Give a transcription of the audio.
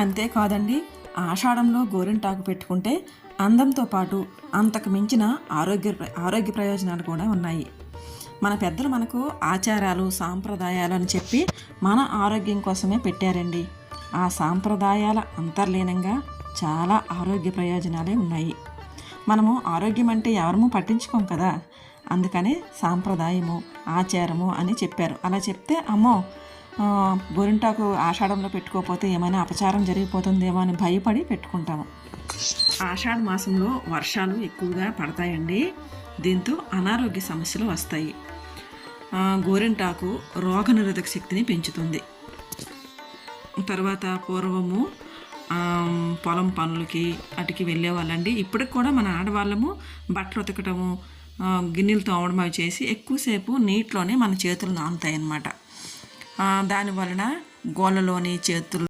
అంతేకాదండి ఆషాఢంలో గోరింటాకు పెట్టుకుంటే అందంతో పాటు అంతకు మించిన ఆరోగ్య ఆరోగ్య ప్రయోజనాలు కూడా ఉన్నాయి. మన పెద్దలు మనకు ఆచారాలు సాంప్రదాయాలు అని చెప్పి మన ఆరోగ్యం కోసమే పెట్టారండి. ఆ సాంప్రదాయాల అంతర్లీనంగా చాలా ఆరోగ్య ప్రయోజనాలే ఉన్నాయి. మనము ఆరోగ్యం అంటే ఎవరము పట్టించుకోం కదా. అందుకనే సాంప్రదాయము ఆచారము అని చెప్పారు. అలా చెప్తే అమ్మో గోరింటాకు ఆషాఢంలో పెట్టుకోకపోతే ఏమైనా అపచారం జరిగిపోతుందేమో అని భయపడి పెట్టుకుంటాము. ఆషాఢ మాసంలో వర్షాలు ఎక్కువగా పడతాయండి. దీంతో అనారోగ్య సమస్యలు వస్తాయి. గోరింటాకు రోగనిరోధక శక్తిని పెంచుతుంది. తర్వాత పూర్వము పొలం పనులకి అటుకి వెళ్ళేవాళ్ళండి. ఇప్పటికి కూడా మన ఆడవాళ్ళము బట్టలు ఉతకటము గిన్నెలు తోమడం అవి చేసి ఎక్కువసేపు నీటిలోనే మన చేతులు నానుతాయి అన్నమాట దాని వలన గోళ్ళలోని చేతులు